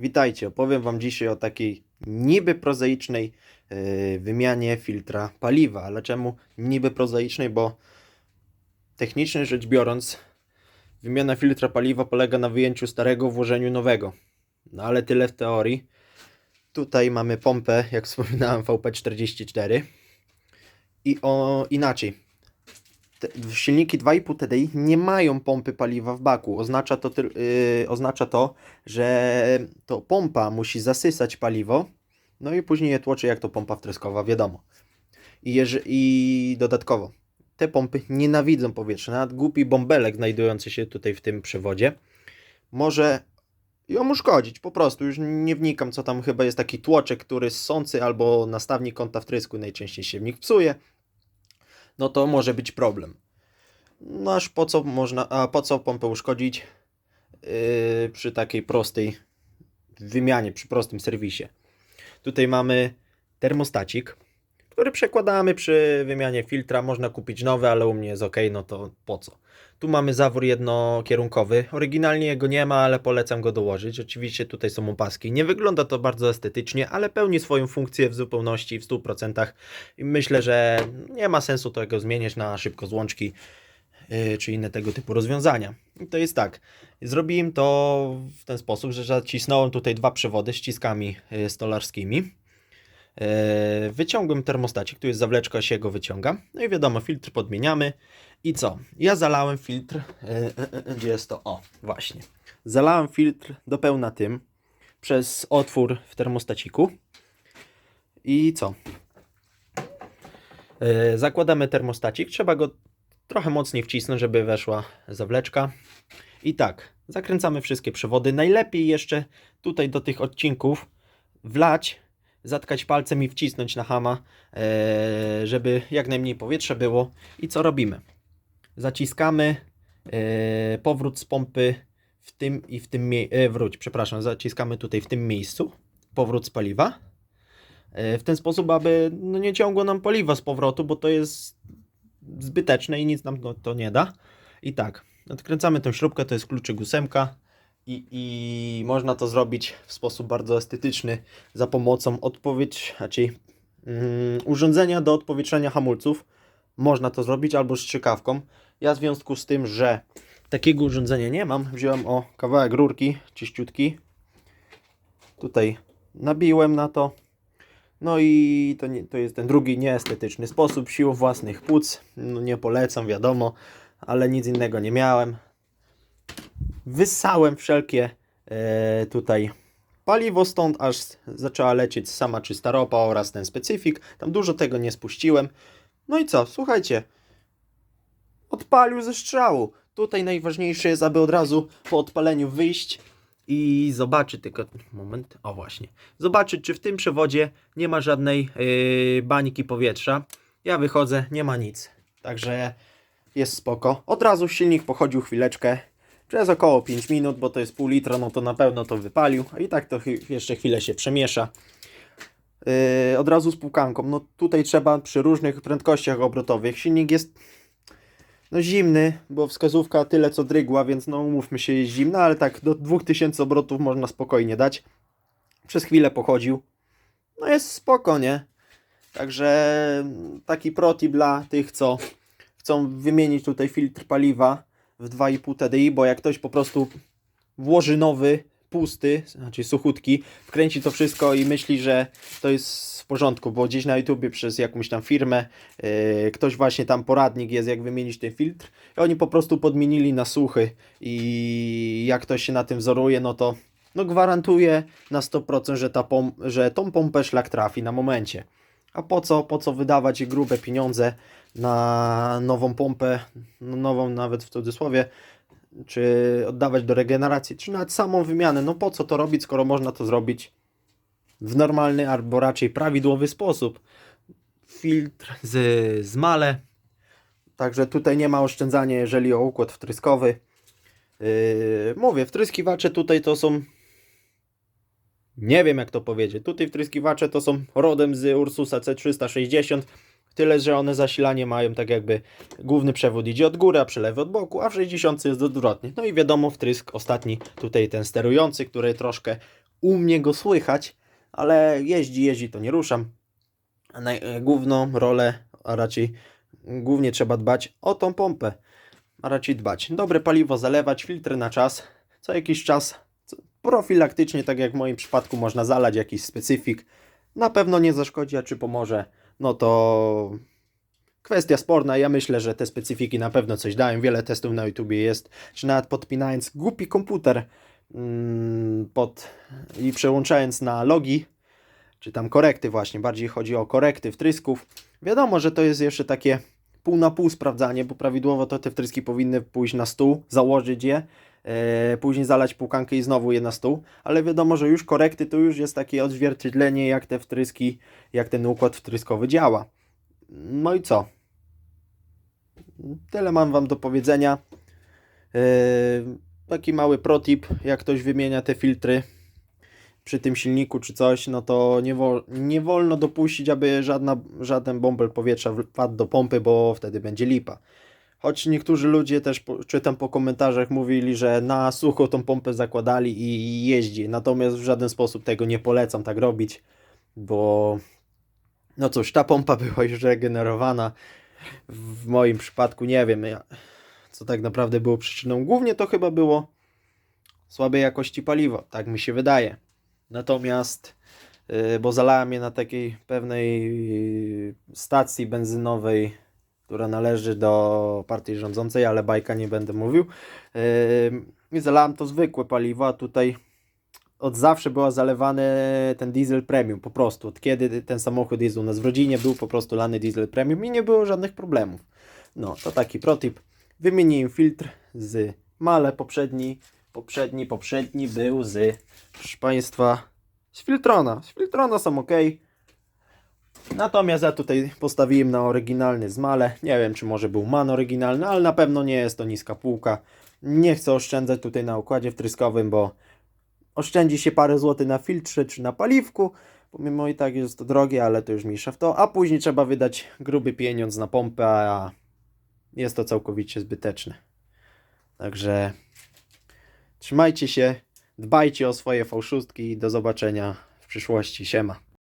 Witajcie, opowiem Wam dzisiaj o takiej niby prozaicznej yy, wymianie filtra paliwa. Ale czemu niby prozaicznej? Bo technicznie rzecz biorąc, wymiana filtra paliwa polega na wyjęciu starego, włożeniu nowego. No ale tyle w teorii. Tutaj mamy pompę, jak wspominałem, VP44. I o inaczej. Silniki 2,5 TDI nie mają pompy paliwa w baku. Oznacza to, yy, oznacza to, że to pompa musi zasysać paliwo, no i później je tłoczy jak to pompa wtryskowa, wiadomo. I, I dodatkowo, te pompy nienawidzą powietrza. Nawet głupi bąbelek znajdujący się tutaj w tym przewodzie może ją uszkodzić, po prostu. Już nie wnikam, co tam chyba jest taki tłoczek, który ssący albo nastawnik kąta wtrysku najczęściej się w nich psuje. No to może być problem. No aż po co można, a po co pompę uszkodzić yy, przy takiej prostej wymianie, przy prostym serwisie. Tutaj mamy termostacik, który przekładamy przy wymianie filtra. Można kupić nowy, ale u mnie jest ok, no to po co? Tu mamy zawór jednokierunkowy. Oryginalnie jego nie ma, ale polecam go dołożyć. Oczywiście tutaj są opaski. Nie wygląda to bardzo estetycznie, ale pełni swoją funkcję w zupełności, w 100%. I myślę, że nie ma sensu tego zmieniać na szybko złączki yy, czy inne tego typu rozwiązania. I to jest tak. Zrobiłem to w ten sposób, że zacisnąłem tutaj dwa przewody ściskami yy, stolarskimi. Yy, Wyciągłem termostacik, tu jest zawleczka, się go wyciąga. No i wiadomo, filtr podmieniamy. I co? Ja zalałem filtr. yy, yy, Gdzie jest to? O, właśnie. Zalałem filtr do pełna tym przez otwór w termostaciku. I co? Zakładamy termostacik. Trzeba go trochę mocniej wcisnąć, żeby weszła zawleczka. I tak, zakręcamy wszystkie przewody. Najlepiej jeszcze tutaj do tych odcinków wlać, zatkać palcem i wcisnąć na hama, e, żeby jak najmniej powietrza było. I co robimy? Zaciskamy e, powrót z pompy w tym i w tym miejscu. E, wróć, przepraszam, zaciskamy tutaj w tym miejscu powrót z paliwa. W ten sposób, aby no, nie ciągło nam paliwa z powrotu, bo to jest zbyteczne i nic nam to, nie da. I tak, odkręcamy tę śrubkę, to jest kluczyk ósemka i, i można to zrobić w sposób bardzo estetyczny za pomocą odpowiedź, znaczy mm, urządzenia do odpowietrzenia hamulców. Można to zrobić albo strzykawką. Ja w związku z tym, że takiego urządzenia nie mam, wziąłem o kawałek rurki czyściutki. Tutaj nabiłem na to. No i to, nie, to jest ten drugi nieestetyczny sposób, sił własnych płuc. No nie polecam, wiadomo, ale nic innego nie miałem. Wyssałem wszelkie e, tutaj paliwo stąd, aż zaczęła lecieć sama czysta ropa oraz ten specyfik. Tam dużo tego nie spuściłem. No i co, słuchajcie. Odpalił ze strzału. Tutaj najważniejsze jest, aby od razu po odpaleniu wyjść i zobaczyć tylko moment, o właśnie, zobaczyć czy w tym przewodzie nie ma żadnej yy, bańki powietrza. Ja wychodzę, nie ma nic. Także jest spoko. Od razu silnik pochodził chwileczkę. Przez około 5 minut, bo to jest pół litra, no to na pewno to wypalił. I tak to jeszcze chwilę się przemiesza. Yy, od razu z półkanką. No tutaj trzeba przy różnych prędkościach obrotowych. Silnik jest no zimny, bo wskazówka tyle co drygła, więc no umówmy się jest zimna, ale tak do 2000 obrotów można spokojnie dać. Przez chwilę pochodził. No jest spoko, nie? Także taki protip dla tych, co chcą wymienić tutaj filtr paliwa w 2,5 TDI, bo jak ktoś po prostu włoży nowy, pusty, znaczy suchutki, wkręci to wszystko i myśli, że to jest w porządku, bo gdzieś na YouTubie przez jakąś tam firmę yy, ktoś właśnie tam poradnik jest, jak wymienić ten filtr i oni po prostu podmienili na suchy i jak ktoś się na tym wzoruje, no to no gwarantuję na 100%, że, ta pom- że tą pompę szlak trafi na momencie. A po co, po co wydawać grube pieniądze na nową pompę, no nową nawet w cudzysłowie, czy oddawać do regeneracji, czy nawet samą wymianę. No po co to robić, skoro można to zrobić w normalny albo raczej prawidłowy sposób. Filtr z, z male. Także tutaj nie ma oszczędzania, jeżeli o układ wtryskowy. Yy, mówię, wtryskiwacze tutaj to są. Nie wiem jak to powiedzieć. Tutaj wtryskiwacze to są rodem z Ursusa C360. Tyle, że one zasilanie mają tak jakby główny przewód idzie od góry, a przelewy od boku, a w 60 jest odwrotnie. No i wiadomo, wtrysk ostatni, tutaj ten sterujący, który troszkę u mnie go słychać, ale jeździ, jeździ, to nie ruszam. Główną rolę, a raczej głównie trzeba dbać o tą pompę, a raczej dbać. Dobre paliwo zalewać, filtry na czas, co jakiś czas profilaktycznie, tak jak w moim przypadku, można zalać jakiś specyfik. Na pewno nie zaszkodzi, a czy pomoże, no to kwestia sporna. Ja myślę, że te specyfiki na pewno coś dają. Wiele testów na YouTubie jest, czy nawet podpinając głupi komputer mm, pod, i przełączając na logi, czy tam korekty właśnie, bardziej chodzi o korekty wtrysków. Wiadomo, że to jest jeszcze takie pół na pół sprawdzanie, bo prawidłowo to te wtryski powinny pójść na stół, założyć je, później zalać półkankę i znowu je na stół, ale wiadomo, że już korekty to już jest takie odzwierciedlenie, jak te wtryski, jak ten układ wtryskowy działa. No i co? Tyle mam Wam do powiedzenia. Yy, taki mały protip, jak ktoś wymienia te filtry przy tym silniku czy coś, no to nie, nie wolno dopuścić, aby żadna, żaden bąbel powietrza wpadł do pompy, bo wtedy będzie lipa. Choć niektórzy ludzie też, po, czytam po komentarzach, mówili, że na sucho tą pompę zakładali i jeździ. Natomiast w żaden sposób tego nie polecam tak robić, bo no cóż, ta pompa była już regenerowana. W moim przypadku nie wiem, co tak naprawdę było przyczyną. Głównie to chyba było słabej jakości paliwa, tak mi się wydaje. Natomiast, yy, bo zalałem je na takiej pewnej stacji benzynowej, która należy do partii rządzącej, ale bajka nie będę mówił. Yy, zalałem to zwykłe paliwo, a tutaj od zawsze była zalewany ten diesel premium, po prostu. Od kiedy ten samochód jest u nas w rodzinie, był po prostu lany diesel premium i nie było żadnych problemów. No, to taki protip. Wymieniłem filtr z Male poprzedni, poprzedni, poprzedni był z, proszę Państwa, z Filtrona. Z Filtrona są ok. Natomiast ja tutaj postawiłem na oryginalny z Male. Nie wiem, czy może był MAN oryginalny, ale na pewno nie jest to niska półka. Nie chcę oszczędzać tutaj na układzie wtryskowym, bo oszczędzi się parę złotych na filtrze czy na paliwku, pomimo i tak jest to drogie, ale to już mniejsza w to, a później trzeba wydać gruby pieniądz na pompę, a jest to całkowicie zbyteczne. Także trzymajcie się, dbajcie o swoje fałszustki i do zobaczenia w przyszłości. Siema.